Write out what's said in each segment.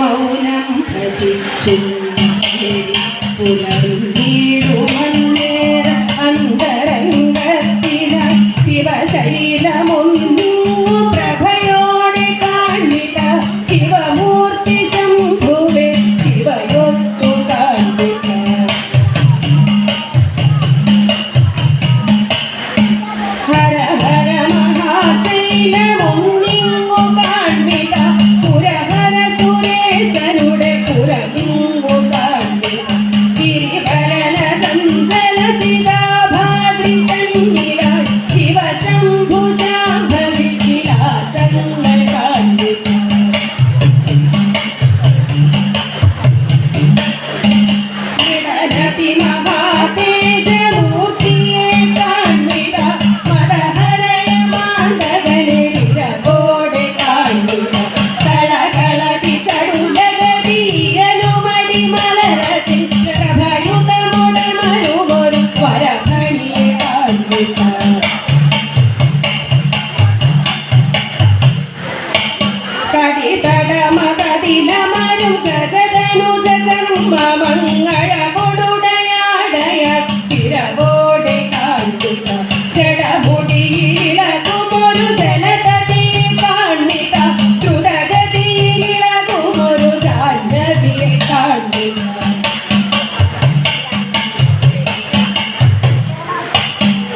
മൗനം ഭജിച്ചു. പുനർ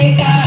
Thank you.